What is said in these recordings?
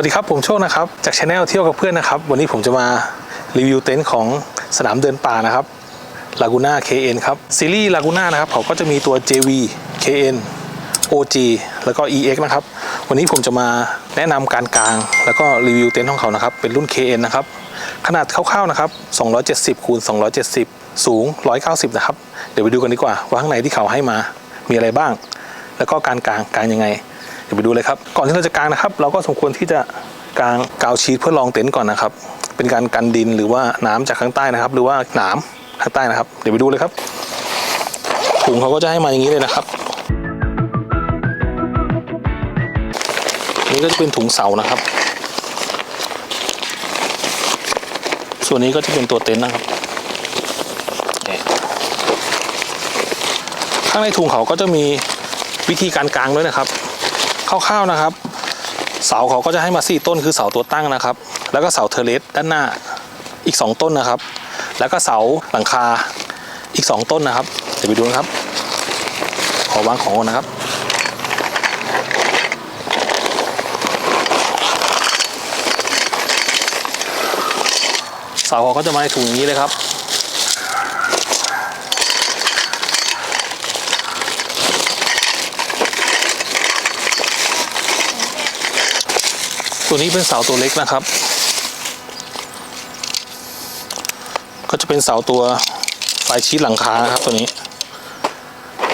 วัสดีครับ ผมโชคนะครับ จากช anel เที่ยวกับเพื่อนนะครับ วันนี้ผมจะมารีวิวเต็นท์ของสนามเดินป่านะครับ Laguna KN ครับ ซีรีส์ Laguna นะครับเขาก็จะมีตัว JV KN OG แล้วก็ EX นะครับ วันนี้ผมจะมาแนะนำการกาง แล้วก็รีวิวเต็นท์ของเขานะครับ เป็นรุ่น KN นะครับ ขนาดคร่าวๆนะครับ 270คูณ270 สูง 190 นะครับ เดี๋ยวไปดูกันดีกว่าว่าข้างในที่เขาให้มามีอะไรบ้าง แล้วก็การกางกางยังไง ดี๋ยวไปดูเลยครับ ก่อนที่เราจะกางนะครับ เราก็สมควรที่จะกางกาวชีทเพื่อรองเต็นท์ก่อนนะครับ เป็นการกันดินหรือว่าน้ำจากข้างใต้นะครับ หรือว่าหนามข้างใต้นะครับ เดี๋ยวไปดูเลยครับถุงเขาก็จะให้มาอย่างนี้เลยนะครับนี่ก็จะเป็นถุงเสานะครับ ส่วนนี้ก็จะเป็นตัวเต็นท์นะครับ ข้างในถุงเขาก็จะมีวิธีการกางด้วยนะครับ คร่าวๆนะครับ เสาเขาก็จะให้มาสี่ต้นคือเสาตัวตั้งนะครับ แล้วก็เสาเทเลสด้านหน้าอีก 2 ต้นนะครับ แล้วก็เสาหลังคาอีก 2 ต้นนะครับเดี๋ยวไปดูนะครับ ขอวางของก่อนนะครับเสาเขาก็จะมาในถุงอย่างนี้เลยครับ ตัวนี้เป็นเสาตัวเล็กนะครับ ก็จะเป็นเสาตัวไฟชีดหลังคานะครับตัวนี้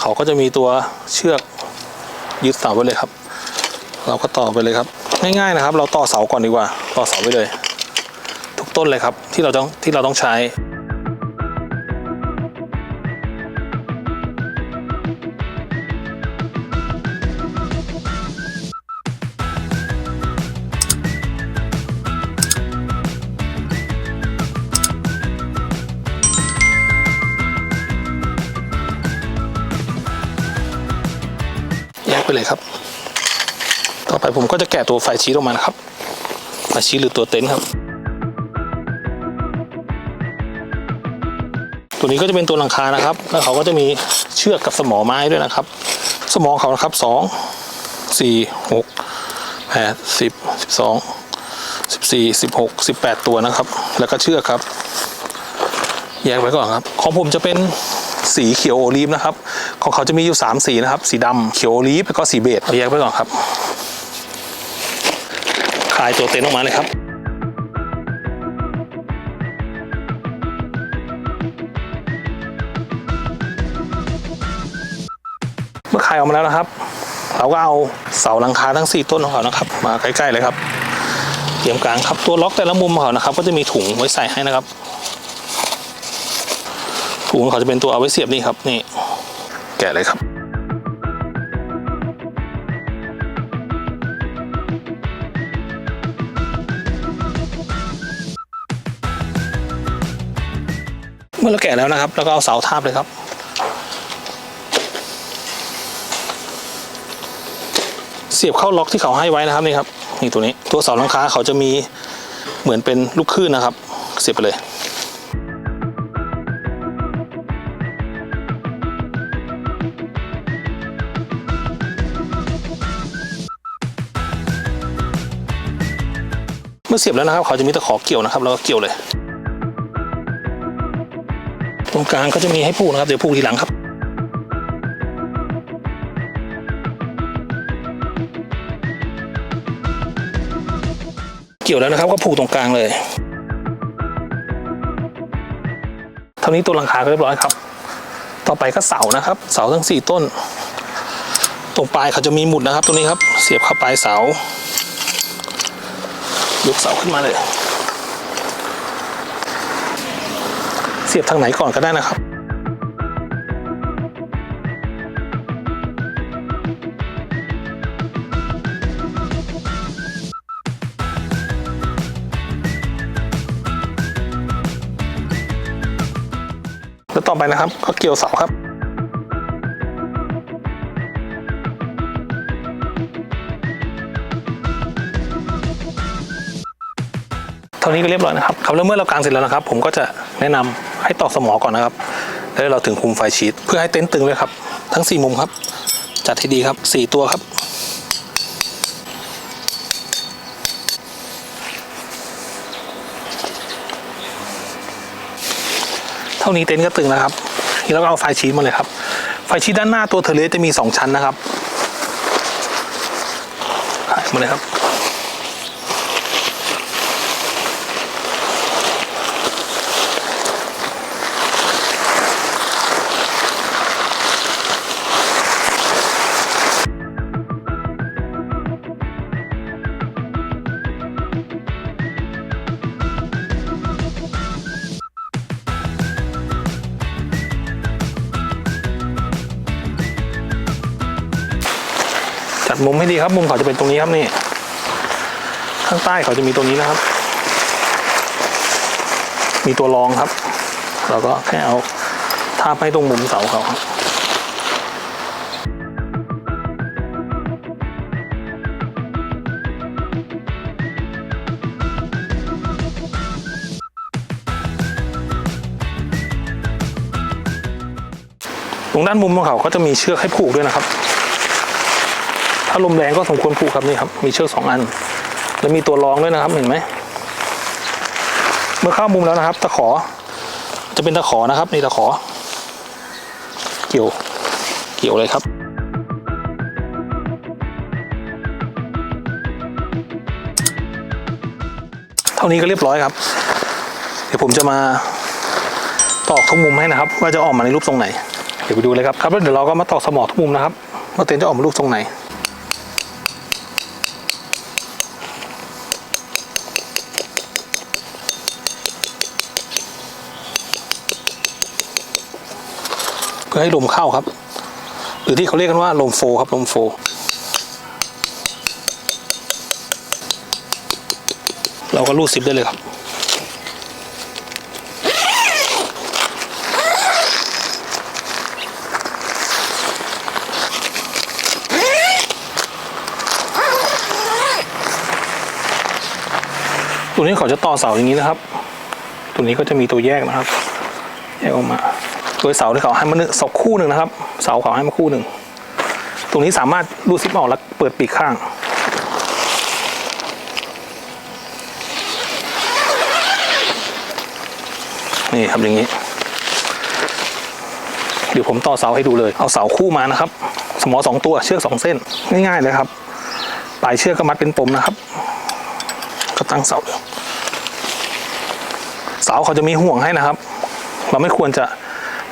เขาก็จะมีตัวเชือกยึดเสาไว้เลยครับ เราก็ต่อไปเลยครับ ง่ายๆนะครับ เราต่อเสาก่อนดีกว่า ต่อเสาไปเลย ทุกต้นเลยครับที่เราต้องที่เราต้องใช้ ไปเลยครับ ต่อไปผมก็จะแกะตัวไฟชีตออกมานะครับไฟชีตหรือตัวเต็นท์ครับ ตัวนี้ก็จะเป็นตัวหลังคานะครับ แล้วเขาก็จะมีเชือกกับสมอไม้ด้วยนะครับ สมองเขานะครับสองสี่หกแปดสิบสิบสองสิบสี่สิบหกสิบแปดตัวนะครับ แล้วก็เชือกครับ แยกไว้ก่อนครับ ของผมจะเป็นสีเขียวโอลีฟนะครับ ของเขาจะมีอยู่ 3 สีนะครับ สีดำเขียวลีฟแล้วก็สีเบจเอาแยกไว้ก่อนครับคลายตัวเต็นท์ออกมาเลยครับเมื่อคลายออกมาแล้วนะครับ เราก็เอาเสาหลังคาทั้ง 4 ต้นของเขานะครับ มาใกล้ๆเลยครับเตรียมกลางครับตัวล็อกแต่ละมุมของเขานะครับ ก็จะมีถุงไว้ใส่ให้นะครับถุงเขาจะเป็นตัวเอาไว้เสียบนี่ครับนี่ แกะเลยครับเมื่อเราแกะแล้วนะครับ แล้วก็เอาเสาทาบเลยครับ เสียบเข้าล็อกที่เขาให้ไว้นะครับนี่ครับนี่ตัวนี้ตัวเสาหลังคาเขาจะมีเหมือนเป็นลูกคลื่นนะครับ เสียบไปเลย เมื่อเสียบแล้วนะครับ เขาจะมีตะขอเกี่ยวนะครับแล้วก็เกี่ยวเลย ตรงกลางก็จะมีให้ผูกนะครับ เดี๋ยวผูกทีหลังครับเกี่ยวแล้วนะครับก็ผูกตรงกลางเลย เท่านี้ตัวหลังคาก็เรียบร้อยครับ ต่อไปก็เสานะครับ เสาทั้งสี่ต้น ตรงปลายเขาจะมีหมุดนะครับตรงนี้ครับ เสียบเข้าปลายเสา ยกเสาขึ้นมาเลย เสียบทางไหนก่อนก็ได้นะครับแล้วต่อไปนะครับ ก็เกี่ยวเสาครับ เท่านี้ก็เรียบร้อยนะครับครับแล้วเมื่อเรากางเสร็จแล้วนะครับ ผมก็จะแนะนำให้ตอกสมอก่อนนะครับ แล้วเราถึงคุมไฟชีตเพื่อให้เต็นต์ตึงเลยครับ ทั้ง 4 มุมครับ จัดให้ดีครับ 4 ตัวครับเท่านี้เต็นต์ก็ตึงนะครับทีนี้เราก็เอาไฟชี้มาเลยครับ ไฟชี้ด้านหน้าตัวเทเลสจะมี 2 ชั้นนะครับมาเลยครับ ครับมุมเขาจะเป็นตรงนี้ครับนี่ข้างใต้เขาจะมีตัวนี้นะครับ มีตัวรองครับ เราก็แค่เอาทาบให้ตรงมุมเสาเขาครับตรงด้านมุมของเขาก็จะมีเชือกให้ผูกด้วยนะครับ ถ้าลมแรงก็สมควรผูกครับนี่ครับ มีเชือกสองอัน แล้วมีตัวรองด้วยนะครับ เห็นไหม เมื่อเข้ามุมแล้วนะครับ ตะขอ จะเป็นตะขอนะครับนี่ตะขอ เกี่ยว เกี่ยวเลยครับเท่านี้ก็เรียบร้อยครับ เดี๋ยวผมจะมาตอกทุกมุมให้นะครับ ว่าจะออกมาในรูปทรงไหน เดี๋ยวไปดูเลยครับครับแล้วเดี๋ยวเราก็มาตอกสมอทุกมุมนะครับว่าเต็นจะออกมารูปทรงไหน เพื่อให้ลมเข้าครับ หรือที่เขาเรียกกันว่าลมโฟครับลมโฟ เราก็รูดซิปได้เลยครับตัวนี้เขาจะต่อเสาอย่างนี้นะครับ ตัวนี้ก็จะมีตัวแยกนะครับ แยกออกมา ตัวเสาที่เขาให้มาหนึ่งเสาคู่หนึ่งนะครับ เสาเขาให้มาคู่หนึ่งตรงนี้สามารถรูดซิปออกแล้วเปิดปีกข้าง นี่ครับอย่างนี้ เดี๋ยวผมต่อเสาให้ดูเลย เอาเสาคู่มานะครับ สมอสองตัวเชือกสองเส้นง่ายๆเลยครับปลายเชือกก็มัดเป็นปมนะครับ ก็ตั้งเสาเสาเขาจะมีห่วงให้นะครับ เราไม่ควรจะ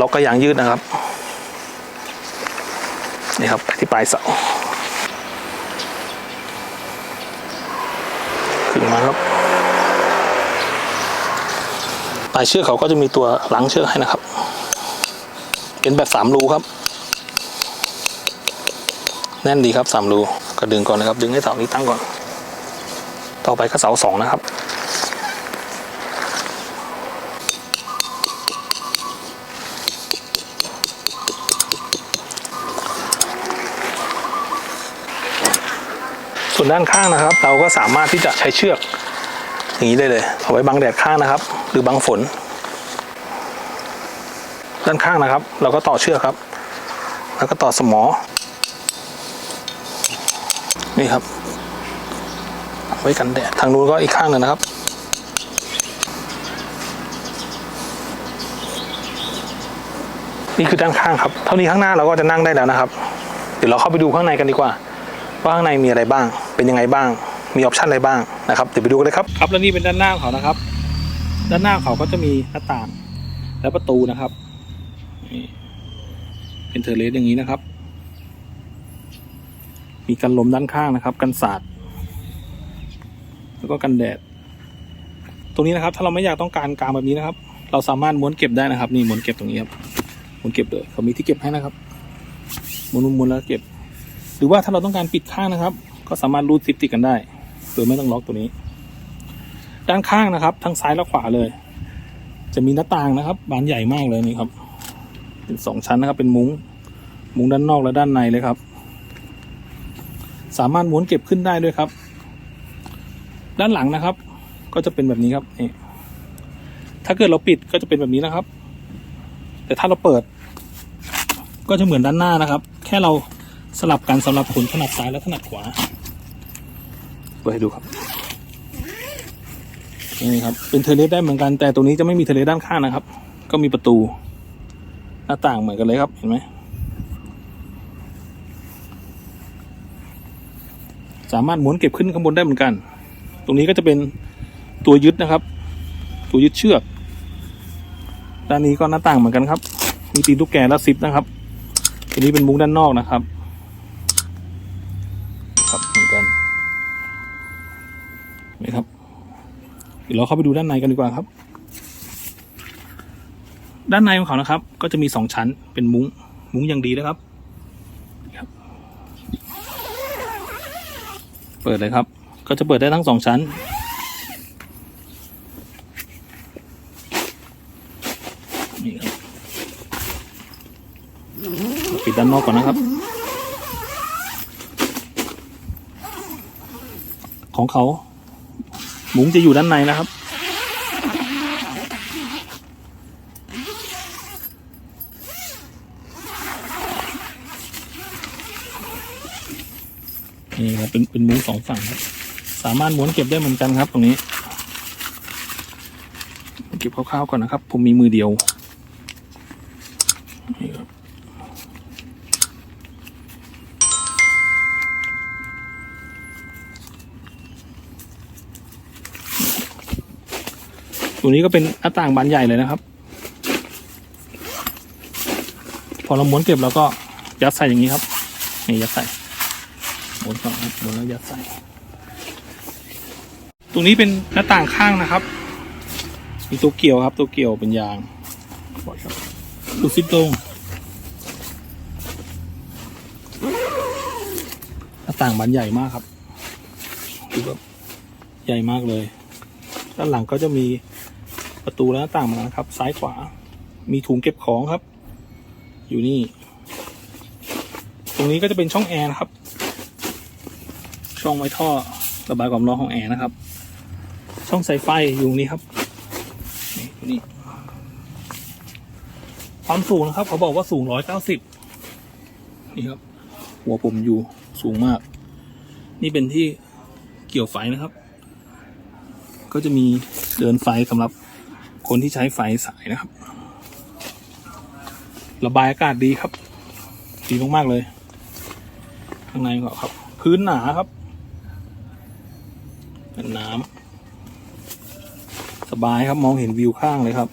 ล็อกกระยางยืดนะครับ นี่ครับไปที่ปลายเสาขึ้นมาครับปลายเชือกเขาก็จะมีตัวหลังเชือกให้นะครับ เป็นแบบสามรูครับ แน่นดีครับสามรูก็ดึงก่อนนะครับ ดึงให้เสานี้ตั้งก่อน ต่อไปก็เสาสองนะครับ วนด้านข้างนะครับ เราก็สามารถที่จะใช้เชือกอย่างนี้ได้เลย เอาไว้บังแดดข้างนะครับ หรือบังฝน ด้านข้างนะครับ เราก็ต่อเชือกครับ แล้วก็ต่อสมอ นี่ครับ ไว้กันแดดทางนู้นก็อีกข้างหนึ่งนะครับนี่คือด้านข้างครับ เท่านี้ข้างหน้าเราก็จะนั่งได้แล้วนะครับ เดี๋ยวเราเข้าไปดูข้างในกันดีกว่า ว่าข้างในมีอะไรบ้าง เป็นยังไงบ้าง มีออปชันอะไรบ้างนะครับเดี๋ยวไปดูกันเลยครับครับแล้วนี่เป็นด้านหน้าของเขานะครับ ด้านหน้าเขาก็จะมีหน้าต่างและประตูนะครับนี่เป็นเทอร์เลสอย่างนี้นะครับ มีกันลมด้านข้างนะครับ กันสาดแล้วก็กันแดด ตรงนี้นะครับ ถ้าเราไม่อยากต้องการกลางแบบนี้นะครับ เราสามารถม้วนเก็บได้นะครับ นี่ม้วนเก็บตรงนี้ครับม้วนเก็บเลยเขามีที่เก็บให้นะครับม้วนม้วนแล้วเก็บ หรือว่าถ้าเราต้องการปิดข้างนะครับ ก็สามารถรูดซิปติดกันได้โดยไม่ต้องล็อกตัวนี้ ด้านข้างนะครับ ทั้งซ้ายและขวาเลย จะมีหน้าต่างนะครับ บานใหญ่มากเลยนี่ครับ เป็นสองชั้นนะครับ เป็นมุง้ง มุ้งด้านนอกและด้านในเลยครับ สามารถม้วนเก็บขึ้นได้ด้วยครับ ด้านหลังนะครับ ก็จะเป็นแบบนี้ครับนี่ถ้าเกิดเราปิดก็จะเป็นแบบนี้นะครับ แต่ถ้าเราเปิด ก็จะเหมือนด้านหน้านะครับ แค่เรา สลับกันสำหรับขนถนัดซ้ายและถนัดขวาเปิดให้ดูครับนี่ครับ เป็นเทเลสได้เหมือนกัน แต่ตัวนี้จะไม่มีเทเลสด้านข้างนะครับ ก็มีประตู หน้าต่างเหมือนกันเลยครับเห็นไหมสามารถหมุนเก็บขึ้นข้างบนได้เหมือนกัน ตรงนี้ก็จะเป็นตัวยึดนะครับ ตัวยึดเชือก ด้านนี้ก็หน้าต่างเหมือนกันครับ มีตีนตุ๊กแกและซิปนะครับอันนี้เป็นมุ้งด้านนอกนะครับ เดี๋ยวเราเข้าไปดูด้านในกันดีกว่าครับ ด้านในของเขานะครับ ก็จะมีสองชั้นเป็นมุ้ง มุ้งอย่างดีนะครับ เปิดเลยครับ ก็จะเปิดได้ทั้งสองชั้น นี่ครับปิดด้านนอกก่อนนะครับของเขา มุ้งจะอยู่ด้านในนะครับ นี่ครับเป็นเป็นมุ้งสองฝั่งครับ สามารถม้วนเก็บได้เหมือนกันครับ ตรงนี้ เก็บคร่าวๆก่อนนะครับ ผมมีมือเดียว ตัวนี้ก็เป็นหน้าต่างบานใหญ่เลยนะครับ พอเราม้วนเก็บเราก็ยัดใส่อย่างนี้ครับนี่ยัดใส่หมุนก่อนครับหมุนแล้วยัดใส่ตรงนี้เป็นหน้าต่างข้างนะครับ มีตัวเกี่ยวครับ ตัวเกี่ยวเป็นยางปล่อยครับดูซิปตรงหน้าต่างบานใหญ่มากครับดูแบบใหญ่มากเลย ด้านหลังก็จะมี ประตูและหน้าต่างมือนกันครับ ซ้ายขวา มีถุงเก็บของครับ อยู่นี่ ตรงนี้ก็จะเป็นช่องแอร์นะครับ ช่องไว้ท่อระบายความร้อนของแอร์นะครับ ช่องใส่ไฟอยู่นี้ครับนี่ความสูงนะครับ เขาบอกว่าสูงร้อยเก้าสิบนี่ครับ หัวผมอยู่สูงมาก นี่เป็นที่เกี่ยวไฟนะครับ ก็จะมีเดินไฟสำหรับ คนที่ใช้ไฟสายนะครับ ระบายอากาศดีครับ ดีมากๆเลย ข้างในก็ครับ พื้นหนาครับเป็นน้ำสบายครับมองเห็นวิวข้างเลยครับ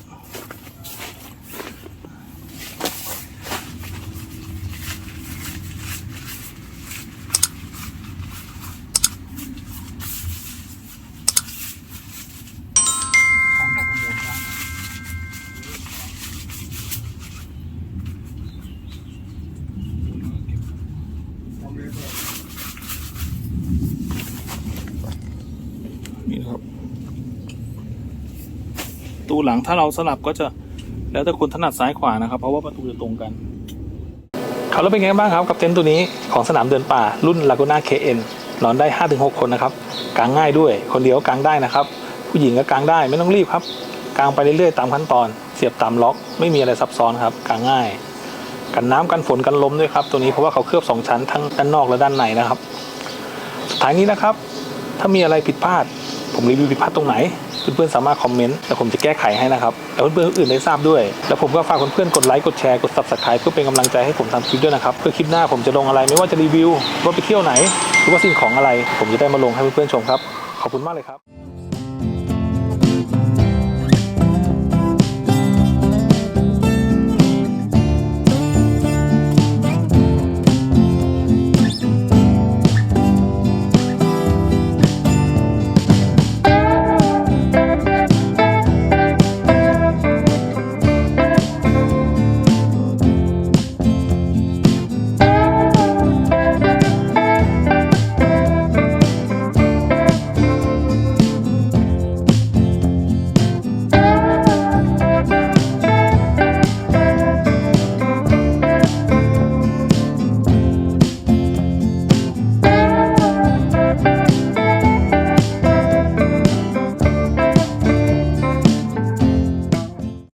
นี่นะครับ ตู้หลัง ถ้าเราสลับก็จะแล้วแต่คนถนัดซ้ายขวานะครับ เพราะว่าประตูจะตรงกันครับแล้วเป็นไงบ้างครับกับเต็นท์ตัวนี้ของสนามเดินป่ารุ่น Laguna KN นอนได้ 5-6 คนนะครับกางง่ายด้วย คนเดียวกางได้นะครับ ผู้หญิงก็กางได้ไม่ต้องรีบครับกางไปเรื่อยๆตามขั้นตอน เสียบตามล็อก ไม่มีอะไรซับซ้อนครับกางง่าย กันน้ำกันฝนกันลมด้วยครับ ตัวนี้เพราะว่าเขาเคลือบสองชั้นทั้งด้านนอกและด้านในนะครับสุดท้ายนี้นะครับ ถ้ามีอะไรผิดพลาด ผมรีวิวผิดพลาดตรงไหน เพื่อนๆสามารถคอมเมนต์แล้วผมจะแก้ไขให้นะครับแล้วเพื่อนๆอื่นได้ทราบด้วย แล้วผมก็ฝากเพื่อนๆกดไลค์กดแชร์กดซับสไครป์เพื่อเป็นกำลังใจให้ผมทำคลิปด้วยนะครับเพื่อคลิปหน้าผมจะลงอะไรไม่ว่าจะรีวิวว่าไปเที่ยวไหน หรือว่าสิ่งของอะไร ผมจะได้มาลงให้เพื่อนๆชมครับขอบคุณมากเลยครับ